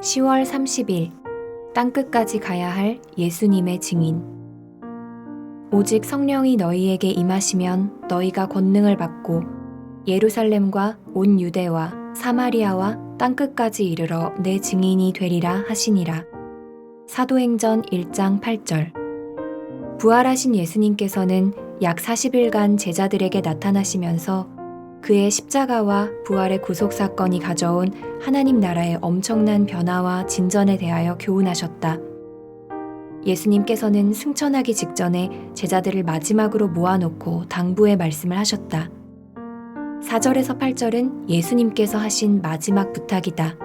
10월 30일 땅끝까지 가야 할 예수님의 증인 오직 성령이 너희에게 임하시면 너희가 권능을 받고 예루살렘과 온 유대와 사마리아와 땅끝까지 이르러 내 증인이 되리라 하시니라. 사도행전 1장 8절 부활하신 예수님께서는 약 40일간 제자들에게 나타나시면서 그의 십자가와 부활의 구속 사건이 가져온 하나님 나라의 엄청난 변화와 진전에 대하여 교훈하셨다. 예수님께서는 승천하기 직전에 제자들을 마지막으로 모아놓고 당부의 말씀을 하셨다. 4절에서 8절은 예수님께서 하신 마지막 부탁이다.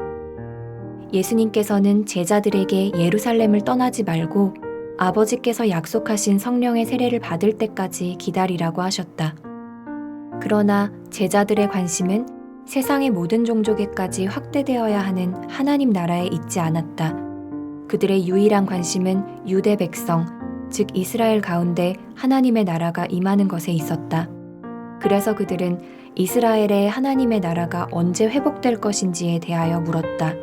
예수님께서는 제자들에게 예루살렘을 떠나지 말고 아버지께서 약속하신 성령의 세례를 받을 때까지 기다리라고 하셨다. 그러나 제자들의 관심은 세상의 모든 종족에까지 확대되어야 하는 하나님 나라에 있지 않았다. 그들의 유일한 관심은 유대 백성, 즉 이스라엘 가운데 하나님의 나라가 임하는 것에 있었다. 그래서 그들은 이스라엘의 하나님의 나라가 언제 회복될 것인지에 대하여 물었다.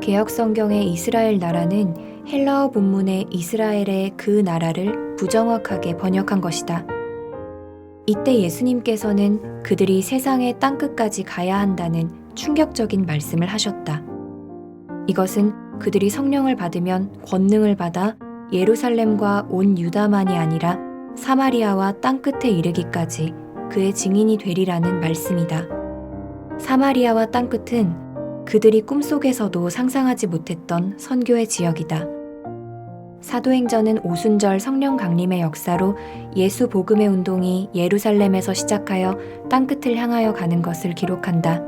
개혁 성경의 이스라엘 나라는 헬라어 본문의 이스라엘의 그 나라를 부정확하게 번역한 것이다. 이때 예수님께서는 그들이 세상의 땅끝까지 가야 한다는 충격적인 말씀을 하셨다. 이것은 그들이 성령을 받으면 권능을 받아 예루살렘과 온 유다만이 아니라 사마리아와 땅끝에 이르기까지 그의 증인이 되리라는 말씀이다. 사마리아와 땅끝은 그들이 꿈속에서도 상상하지 못했던 선교의 지역이다. 사도행전은 오순절 성령 강림의 역사로 예수 복음의 운동이 예루살렘에서 시작하여 땅끝을 향하여 가는 것을 기록한다.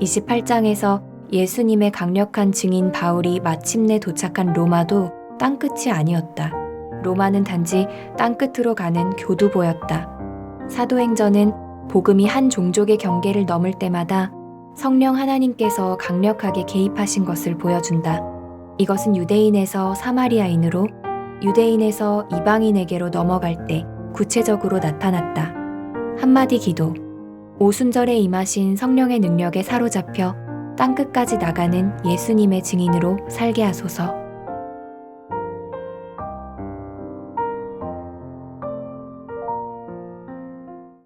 28장에서 예수님의 강력한 증인 바울이 마침내 도착한 로마도 땅끝이 아니었다. 로마는 단지 땅끝으로 가는 교두보였다. 사도행전은 복음이 한 종족의 경계를 넘을 때마다 성령 하나님께서 강력하게 개입하신 것을 보여준다. 이것은 유대인에서 사마리아인으로 유대인에서 이방인에게로 넘어갈 때 구체적으로 나타났다. 한마디 기도. 오순절에 임하신 성령의 능력에 사로잡혀 땅끝까지 나가는 예수님의 증인으로 살게 하소서.